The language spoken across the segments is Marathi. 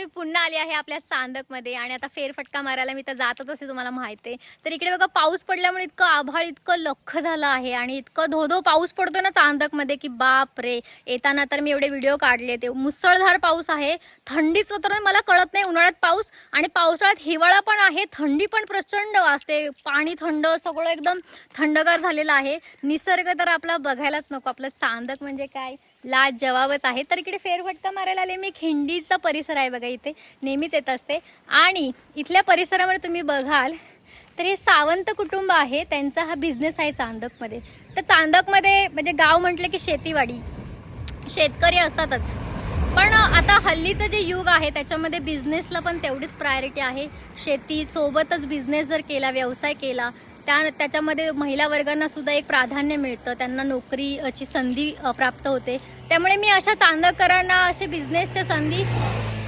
मी पुन्हा आली आहे आपल्या चांदकमध्ये आणि आता फेरफटका मारायला मी तर जातच असे तुम्हाला माहिती आहे. तर इकडे बघा पाऊस पडल्यामुळे इतकं आभाळ इतकं लख झालं आहे आणि इतकं धोधो पाऊस पडतो ना चांदकमध्ये की बाप रे. येताना तर मी एवढे व्हिडिओ काढले ते मुसळधार पाऊस आहे. थंडीच तर मला कळत नाही उन्हाळ्यात पाऊस आणि पावसाळ्यात हिवाळा पण आहे. थंडी पण प्रचंड वाजते. पाणी थंड सगळं एकदम थंडगार झालेलं आहे. निसर्ग तर आपला बघायलाच नको. आपलं चांदक म्हणजे काय? लाज जवाबच आहे. तर इकडे फेरफटका मारायला आले. मी खिंडीचा परिसर आहे बघा इथे. नेहमीच येत असते. आणि इथल्या परिसरामध्ये तुम्ही बघाल तर हे सावंत कुटुंब आहे. त्यांचा हा बिझनेस आहे चांदकमध्ये. तर चांदकमध्ये म्हणजे गाव म्हटलं की शेतीवाडी. शेतकरी असतातच. पण आता हल्लीचं जे युग आहे त्याच्यामध्ये बिझनेसला पण तेवढीच प्रायोरिटी आहे. शेतीसोबतच बिझनेस जर केला व्यवसाय केला त्या त्याच्यामध्ये महिला वर्गांना सुद्धा एक प्राधान्य मिळतं. त्यांना नोकरीची संधी प्राप्त होते. त्यामुळे मी अशा चांदकरांना असे बिझनेसच्या संधी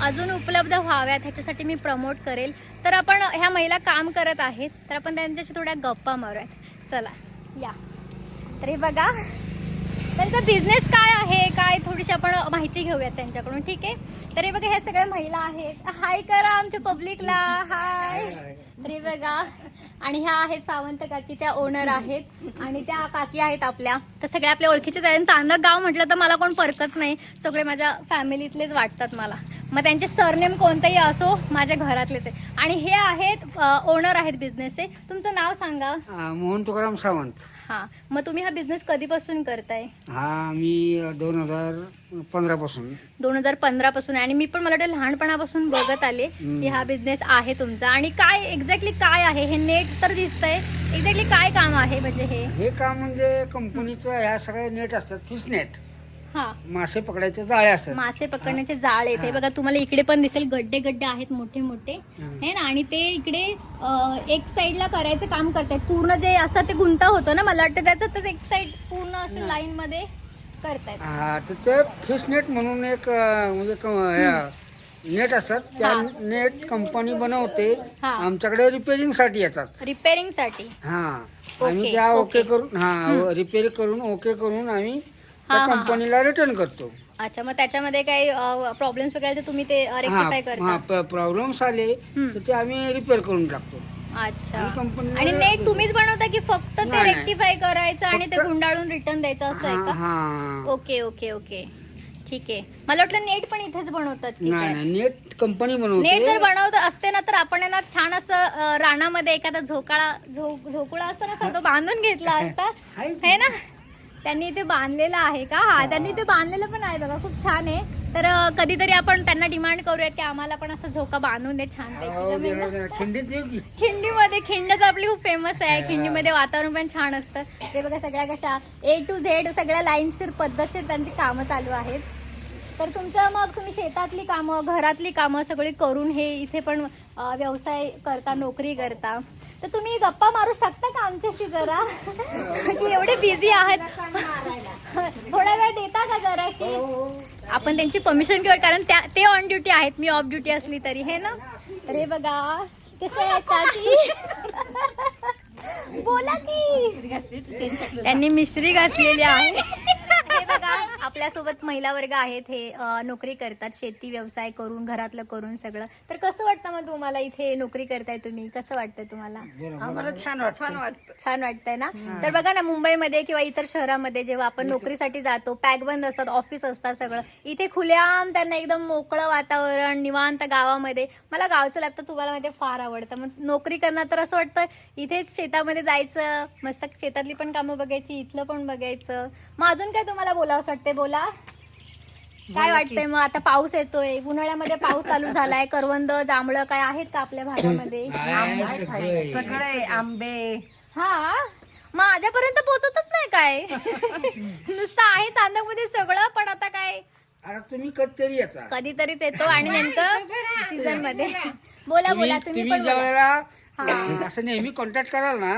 अजून उपलब्ध व्हाव्यात ह्याच्यासाठी मी प्रमोट करेल. तर आपण ह्या महिला काम करत आहेत. तर आपण त्यांच्याशी थोड्या गप्पा मारूयात. चला या. तर हे बघा. त्यांचा बिझनेस काय आहे? काय थोडीशी आपण माहिती घेऊयात त्यांच्याकडून ठीक आहे? तर हे बघा ह्या सगळ्या महिला आहेत. हाय करा आमच्या पब्लिकला हाय तर बघा आणि ह्या आहेत सावंत काकी त्या ओनर आहेत. आणि त्या काकी आहेत आपल्या. तर सगळ्या आपल्या ओळखीच्याच आहेत. चांदक गाव म्हटलं तर मला कोण परकच नाही. सगळे माझ्या फॅमिलीतलेच वाटतात मला. मग त्यांचे सरनेम कोणतंही असो माझ्या घरातलेच आहे. आणि हे आहेत ओनर आहेत बिझनेसचे तुमचं नाव सांगा. हा, मोहन तुकाराम सावंत. हा मग तुम्ही हा बिझनेस कधीपासून करताय? हा मी दोन हजार पंधरा पासून. दोन हजार पंधरा पासून. आणि मी पण मला वाटतं लहानपणापासून बघत आले की हा बिझनेस आहे तुमचा. आणि काय एक्झॅक्टली काय आहे? हे नेट तर दिसतंय. एक्झॅक्टली काय काम आहे? म्हणजे हे? हे काम म्हणजे कंपनीचं ह्या सगळ्या नेट असतात. फिश नेट हा. मासे पकडायचे जाळे असतात. मासे पकडण्याचे जाळ हे बघा तुम्हाला इकडे पण दिसेल गड्डे गड्डे आहेत मोठे मोठे. हे. ना आणि ते इकडे अं, एक साइडला करायचं काम करतायत. पूर्ण जे असं ते गुंता होतं ना मला वाटतं त्याचं तर एक साइड पूर्ण असं लाईन मध्ये करतायत. हा तर ते फिश नेट म्हणून एक अं, म्हणजे क- ह्या नेट असतात. त्या हा. नेट कंपनी बनवते. हा. आमच्याकडे रिपेरिंगसाठी येतात. रिपेअरिंगसाठी हा. ओके, आम्ही त्या ओके. ओके करून हा रिपेअर करून ओके करून आम्ही त्या. कंपनीला रिटर्न करतो. अच्छा मग त्याच्यामध्ये काही प्रॉब्लेम्स वगैरे तर तुम्ही ते रेक्टिफाय करता? हा प्रॉब्लेम्स आले. तर ते आम्ही रिपेअर करून टाकतो. अच्छा. आणि कंपनीला- आणि नेट तुम्हीच बनवता की फक्त ते नाही, नाही. रेक्टिफाय करायचं आणि ते फक्त- गुंडाळून रिटर्न द्यायचं असं आहे का? हा. Okay okay okay. ठीक आहे. मला वाटलं नेट पण इथेच बनवतात की नाही काय नाही नेट कंपनी नेट बनवते. जर बनवत असते ना तर आपण ना छान असं अं, रानामध्ये एखादा झोकाळा झो झोकुळा असतो ना असा तो बांधून घेतला असता. आहे है ना? त्यांनी ते बांधलेलं आहे का? हा त्यांनी ते बांधलेलं पण आहे बघा खूप छान आहे. तर कधीतरी आपण त्यांना डिमांड करूयात की आम्हाला पण असं झोका बांधून दे छान हो, खिंडीमध्ये खिंडच आपली खूप फेमस आहे. खिंडीमध्ये वातावरण पण छान असतं. ते बघा सगळ्या कशा ए टू झेड सगळ्या लाईनशीर पद्धतशीर त्यांची कामं चालू आहेत. तर तुमचं मग तुम्ही शेतातली कामं घरातली कामं सगळी करून हे इथे पण व्यवसाय करता नोकरी करता. तर तुम्ही गप्पा मारू शकता का आमच्याशी जरा? की एवढे बिझी आहात. थोडा वेळ देता का जराशी? आपण त्यांची परमिशन घेऊ कारण त्या ते ऑन ड्युटी आहेत. मी ऑफ ड्युटी असली तरी हे ना? अरे बघा कसे काकी बोला की. त्यांनी मिश्री घातलेली आहे. हे आपल्यासोबत महिला वर्ग आहेत हे अं, नोकरी करतात शेती व्यवसाय करून घरातलं करून सगळं. तर कसं वाटतं मग तुम्हाला इथे नोकरी करताय तुम्ही? कसं वाटतंय तुम्हाला? आम्हाला छान वाटतं. छान वाटतंय ना? तर बघा ना मुंबईमध्ये किंवा इतर शहरामध्ये जेव्हा आपण नोकरीसाठी जातो पॅक बंद असतात ऑफिस असतात सगळं इथे खुल्याम त्यांना एकदम मोकळं वातावरण निवांत गावामध्ये. मला गावचं लागतं तुम्हाला माहिती आहे, फार आवडतं. मग नोकरी करणार तर असं वाटतं इथेच शेतामध्ये जायचं मस्त शेतातली पण कामं बघायची इथलं पण बघायचं. मग अजून काय तुम्हाला बोलावंसं वाटतंय बोला. काय वाटतंय मग? आता पाऊस येतोय. उन्हाळ्यामध्ये पाऊस चालू झालाय. करवंद जांभळं काय आहेत का आपल्या भागामध्ये? आहे सगळे. सगळे आंबे. हा? माझ्यापर्यंत पोहोचतच नाही काय? नुसतं आहे चांदकमध्ये सगळं पण आता काय? आता तुम्ही कधीतरी येता. कधीतरीच येतो आणि नेमकं सीझनमध्ये. बोला बोला तुम्ही तुम्ही पण ज्या बोला वेळेला असं नेहमी कॉन्टॅक्ट कराल ना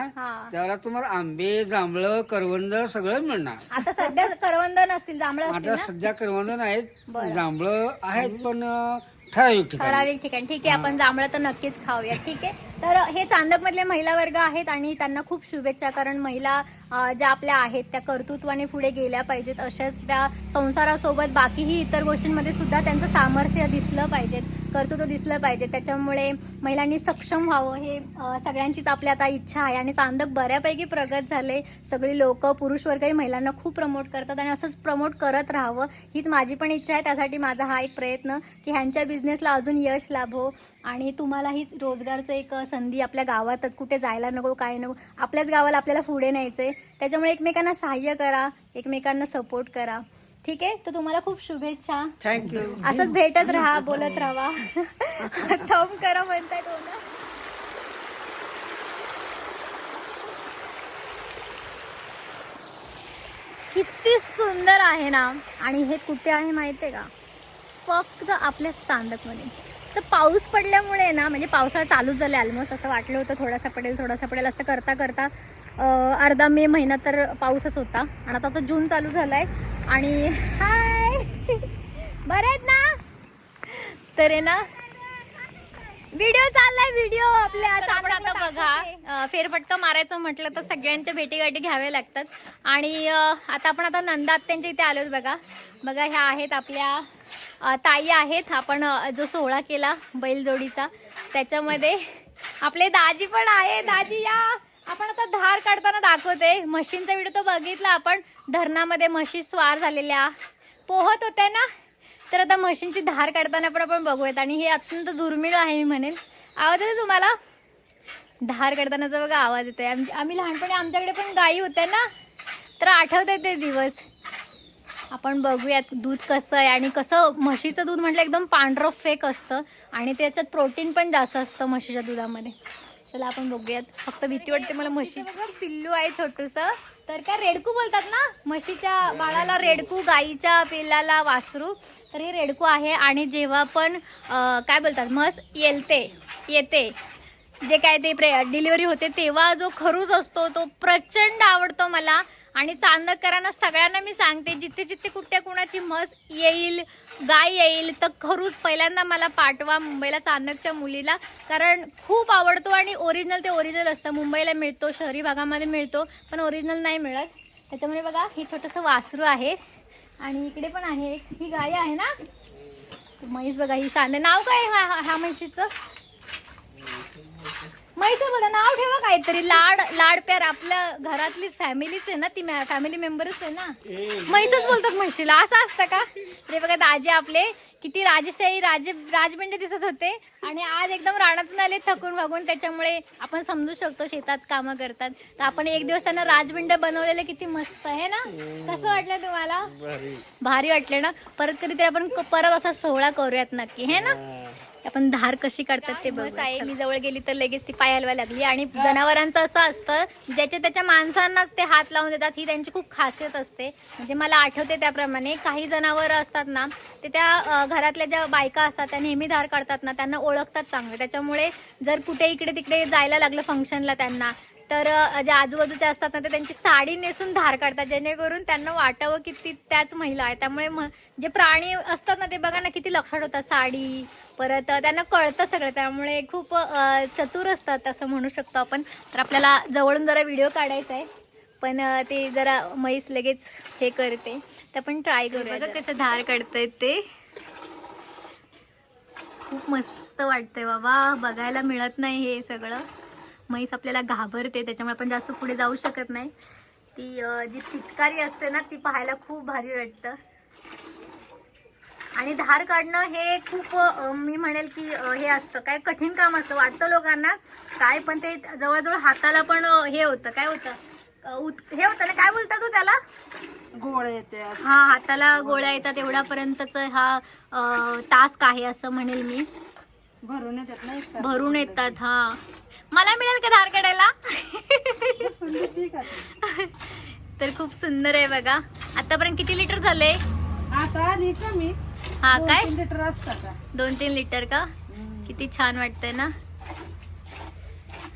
त्यावेळेला तुम्हाला आंबे जांभळं करवंद सगळं मिळणार. आता सध्या करवंद नसतील जांभळं आता सध्या करवंद नाहीत. जांभळं आहेत पण ठराविक ठराविक ठिकाण. ठीक आहे आपण जांभळं तर नक्कीच खाऊया. ठीक आहे. तर हे चांदक मधले महिला वर्ग आहेत आणि त्यांना खूप शुभेच्छा कारण महिला ज्या आपल्या आहेत त्या कर्तृत्वाने पुढे गेल्या पाहिजेत अशाच त्या संसारासोबत बाकीही इतर गोष्टींमध्ये सुद्धा त्यांचं सामर्थ्य दिसलं पाहिजेत. कर्तृत्व दिसलं पाहिजे. त्याच्यामुळे महिलांनी सक्षम व्हावं हे सगळ्यांचीच आपली आता इच्छा आहे. आणि चांदक बऱ्यापैकी प्रगत झाले. सगळी लोक पुरुष वर्गही महिलांना खूप प्रमोट करतात आणि असंच प्रमोट करत राहावं हीच माझी पण इच्छा आहे. त्यासाठी माझा हा एक प्रयत्न की ह्यांच्या बिझनेसला अजून यश लाभो. आणि तुम्हालाही रोजगारचं एक संधी आपल्या गावातच. कुठे जायला नको काय नको. आपल्याच गावाला आपल्याला पुढे न्यायचं आहे त्याच्यामुळे एकमेकांना सहाय्य करा. एकमेकांना सपोर्ट करा. ठीक आहे? तर तुम्हाला खूप शुभेच्छा. थँक्यू असंच भेटत राहा बोलत राहा. थंब करा म्हणताय तो ना. किती सुंदर आहे ना? आणि हे कुठे आहे माहिती आहे का? फक्त आपल्या चांदकमध्ये. तर पाऊस पडल्यामुळे ना म्हणजे पावसाळा चालूच झाला ऑलमोस्ट असं वाटलं होतं थोडासा पडेल थोडासा पडेल असं करता करता अर्धा मे महिना तर पाऊसच होता. आणि आता तर जून चालू झालाय. आणि हाय. बरे आहेत ना? तर आहे ना व्हिडिओ चाललाय व्हिडिओ आपल्या. आपण आता बघा अं, फेरफटका मारायचं म्हटलं तर सगळ्यांच्या भेटीगाठी घ्याव्या लागतात. आणि आता आपण आता नंदा आत्यांच्या इथे आलोच बघा. बघा ह्या आहेत आपल्या ताई आहेत. आपण जो सोहळा केला बैलजोडीचा त्याच्यामध्ये आपले दाजी पण आहे दाजी या. आपण आता धार काढताना दाखवते. म्हशींचा व्हिडिओ तो बघितला. आपण धरणामध्ये म्हशी स्वार झालेल्या पोहत होत्या ना? तर आता म्हशींची धार काढताना पण आपण बघूयात. आणि हे अत्यंत दुर्मिळ आहे मी म्हणेन. आवाज येतो तुम्हाला? धार काढतानाचा बघा आवाज येतोय. आम- आम्ही लहानपणी आमच्याकडे पण गायी होत्या ना? तर आठवत आहे ते दिवस. आपण बघूयात दूध कसं आहे. आणि कसं म्हशीचं दूध म्हटलं एकदम पांढरं फेक असतं. आणि त्याच्यात प्रोटीन पण जास्त असतं म्हशीच्या दुधामध्ये. चला आपण बघूयात. फक्त भीती वाटते मला म्हशी पिल्लू आहे छोटूस. तर काय रेडकू बोलतात ना? म्हशीच्या बाळाला रेडकू गाईच्या पिल्लाला वासरू. तर हे रेडकू आहे आणि जेव्हा पण काय बोलतात? म्हस येलते येते. जे काय ते प्रे डिलिव्हरी होते तेव्हा जो खरूज असतो तो प्रचंड आवडतो मला. आणि चांदकरांना सगळ्यांना मी सांगते जिथे जिथे कुठे कुणाची म्हस येईल गाय येईल तर खरूच पहिल्यांदा मला पाठवा मुंबईला चांदकच्या मुलीला. कारण खूप आवडतो आणि ओरिजिनल ते ओरिजिनल असतं. मुंबईला मिळतो शहरी भागामध्ये मिळतो पण ओरिजिनल नाही मिळत. त्याच्यामुळे बघा हे छोटंसं वासरू आहे. आणि इकडे पण आहे. एक. ही गाय आहे ना? म्हैस बघा ही शांड नाव काय आहे ह्या ह्या म्हशीचं? म्हैस बघा नाव ठेवा काहीतरी. लाड लाड प्यार आपल्या घरातलीच फॅमिलीच आहे ना ती फॅमिली मेंबरच आहे ना. म्हैसच बोलतात म्हशीला. असं असतं का? रे बघा दाजे आपले किती राजेशाही राजे राजबिंड दिसत होते. आणि आज एकदम रानातून आले थकून भागून त्याच्यामुळे आपण समजू शकतो शेतात कामं करतात. तर आपण एक दिवस त्यांना राजबिंड बनवलेले किती मस्त आहे ना? कसं वाटलं तुम्हाला? भारी. वाटले ना? परत कधीतरी आपण परत असा सोहळा करूयात नक्की हे ना? आपण धार कशी काढतात ते बघ आहे. मी जवळ गेली तर लगेच ती पाय हलवायला लागली. आणि जनावरांचं असं असतं ज्याच्या त्याच्या माणसांनाच ते हात लावून देतात ही त्यांची खूप खासियत असते. म्हणजे मला आठवते त्याप्रमाणे काही जनावर असतात ना ते त्या घरातल्या ज्या बायका असतात त्या नेहमी धार काढतात ना त्यांना ओळखतात चांगले. त्याच्यामुळे जर कुठे इकडे तिकडे जायला लागलं फंक्शनला त्यांना तर जे आजूबाजूचे असतात ना ते त्यांची साडी नेसून धार काढतात जेणेकरून त्यांना वाटावं की ती त्याच महिला आहे. त्यामुळे म- जे प्राणी असतात ना ते बघा ना किती लक्षात होतात साडी परत त्यांना कळतं सगळं. त्यामुळे खूप चतुर असतात असं म्हणू शकतो आपण. तर आपल्याला जवळून जरा व्हिडिओ काढायचा आहे पण ते जरा म्हैस लगेच हे करते. तर आपण ट्राय करू बघा कसं धार काढतायत ते. खूप मस्त वाटतंय बाबा. बघायला मिळत नाही हे सगळं. म्हैस आपल्याला घाबरते त्याच्यामुळे आपण जास्त पुढे जाऊ शकत नाही. ती जी पिचकारी असते ना ती पाहायला खूप भारी वाटतं. आणि धार काढणं हे खूप मी म्हणेल की हे असतं. काय कठीण काम असतं. वाटतं लोकांना. काय पण ते जवळजवळ हाताला पण हे होतं. काय होतं? उत- हे होतं ना? काय बोलतात तू त्याला? गोळ येते हा हाताला गोळ्या येतात. एवढ्यापर्यंतच हा टास्क आहे असं म्हणेल मी. भरून येतात नाही भरून येतात हा. मला मिळेल का धार काढायला? तर खूप सुंदर आहे बघा. आतापर्यंत किती लिटर झाले? आता कमी. हा काय? लिटर असतात दोन तीन लिटर का? किती छान वाटतंय ना?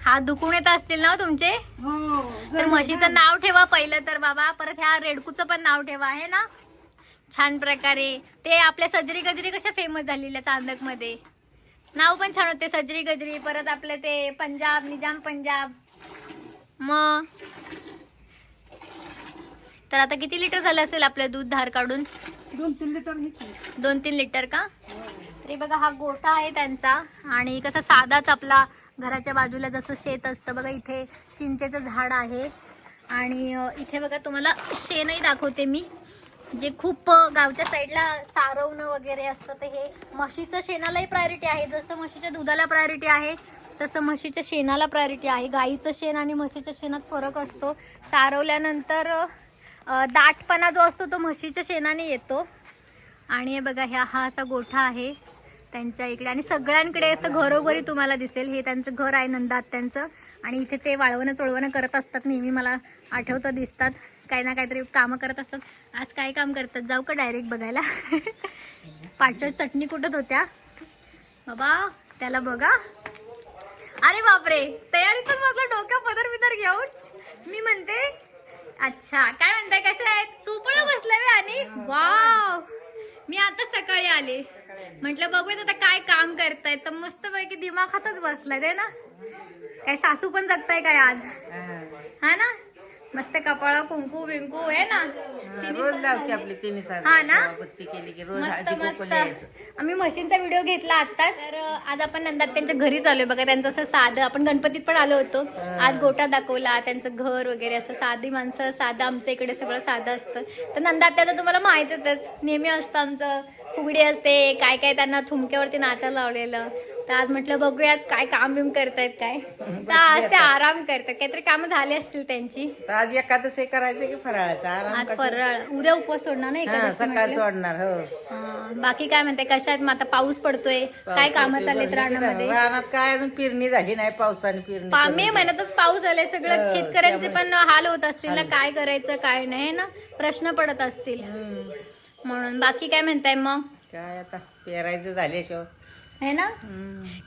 हात दुखून येत असतील ना हो तुमचे? हो तर म्हशीचं नाव ठेवा पहिलं तर बाबा. परत ह्या रेडकूचं पण नाव ठेवा आहे ना? छान प्रकारे. ते आपल्या सजरी गजरी कशा फेमस झालेल्या चांदकमध्ये नाव पण छान होते सजरी गजरी. परत आपलं ते पंजाब निजाम पंजाब. मग? तर आता किती लिटर झालं असेल आपलं दूध धार काढून? दोन तीन लिटर दोन तीन लिटर का? तरी बघा हा गोठा आहे त्यांचा. आणि कसा साधाच आपला घराच्या बाजूला जसं शेत असतं. बघा इथे चिंचेचं झाड आहे. आणि इथे बघा तुम्हाला शेणही दाखवते मी. जे खूप गावच्या साईडला सारवणं वगैरे असतं ते हे म्हशीचं शेणालाही प्रायोरिटी आहे. जसं म्हशीच्या दुधाला प्रायोरिटी आहे तसं म्हशीच्या शेणाला प्रायोरिटी आहे. गाईचं शेण आणि म्हशीच्या शेणात फरक असतो. सारवल्यानंतर दाटपणा जो असतो तो म्हशीच्या शेणाने येतो. आणि हे बघा ह्या हा असा गोठा आहे त्यांच्या इकडे. आणि सगळ्यांकडे असं घरोघरी तुम्हाला दिसेल. हे त्यांचं घर आहे नंदात त्यांचं आणि इथे ते वाळवणं चोळवणं करत असतात नेहमी. मला आठवतं दिसतात. काही ना काहीतरी कामं करत असतात. आज काय काम करतात? जाऊ का डायरेक्ट बघायला? पाठच्या चटणी कुठत होत्या बाबा त्याला बघा. अरे बापरे! तयारीतच माझा डोक्या पदर बिदर घेऊन. मी म्हणते अच्छा. काय म्हणताय कसं आहे चोपळा बसलाय बे आणि? वाव मी आता सकाळी आले. म्हटलं बघूयात आता काय काम करताय. तर मस्त पैकी दिमाग हातच बसलाय ना काय सासू पण जगताय काय आज? हा ना? मस्त कपाळ कुंकू बिंकू आहे ना. रोज लावते. आपली तिन्ही सात हा ना? केली की रोज मस्त हळदी मस्त. आम्ही मशीनचा व्हिडिओ घेतला आताच तर अं, आज आपण नंदात त्यांच्या घरी चालूय बघा त्यांचं असं साधं आपण गणपतीत पण आलो होतो. आज गोटा दाखवला त्यांचं घर वगैरे असं साधी माणसं साधं आमच्या इकडे सगळं साधं असतं. तर नंदात त्याचं तुम्हाला माहितच नेहमी असतं आमचं. फुगडी असते काय काय त्यांना थुमक्यावरती नाचायला लावलेलं. तर आज म्हटलं बघूयात काय काम बिम करतायत काय. तर आज ते आराम करतात. काहीतरी कामं झाली असतील त्यांची. तर आज एकादशी करायचं की फराळाचं? आराम आज? फराळ. उद्या उपवास सोडणार ना हा एकादशी सकाळ म्हटलं. सोडणार हो. हा, बाकी काय म्हणते कशा आहेत? मग आता पाऊस पडतोय. काय कामं चाललेत रानामध्ये? रानात काय अजून पेरणी झाली नाही पावसाने पेरणी पा- मे. महिन्यातच पाऊस आलाय. सगळं हो, शेतकऱ्यांचे पण हाल होत असतील ना काय करायचं काय नाही ना? प्रश्न पडत असतील. हम्म. म्हणून बाकी काय म्हणताय मग? काय आता पेरायचं झाल्याशिवाय. है ना.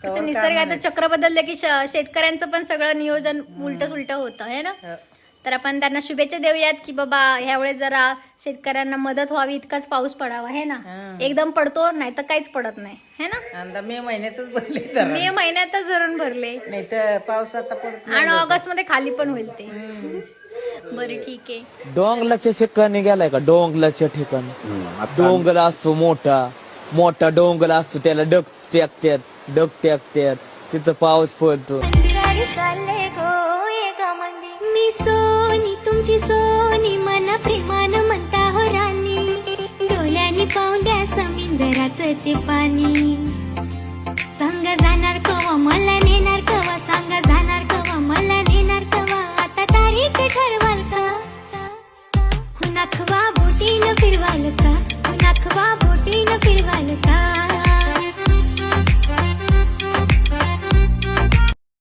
कसं निसर्गाचं चक्र बदललं की शेतकऱ्यांचं पण सगळं नियोजन उलट सुलट होतं है ना. हो. तर आपण त्यांना शुभेच्छा देऊयात की बाबा ह्यावेळेस जरा शेतकऱ्यांना मदत व्हावी इतकाच पाऊस पडावा है ना. एकदम पडतो नाही तर काहीच पडत नाही है ना मे महिन्यातच भरले मे महिन्यातच धरण भरले नाही तर पाऊस आता पडत नाही आणि. ऑगस्टमध्ये खाली पण होईल ते. बरं ठीक आहे डोंगलाच्या ठिकाणी गेलाय का डोंगलाच्या ठिकाणी डोंगर असतो मोठा मोठा डोंगर असतो त्याला डग टाकतात डग टाकतात तिथं पाऊस पडतो. मी सोनी तुमची सोनी मना प्रेमान म्हणता हो राणी. डोल्यानी पाहुंद्या समिंदराचं ते पाणी. सांग जाणार कवा मला नेणार कवा? सांग जाणार कवा मला नेणार कवा? आता तारीख ठरवाल का? नखवा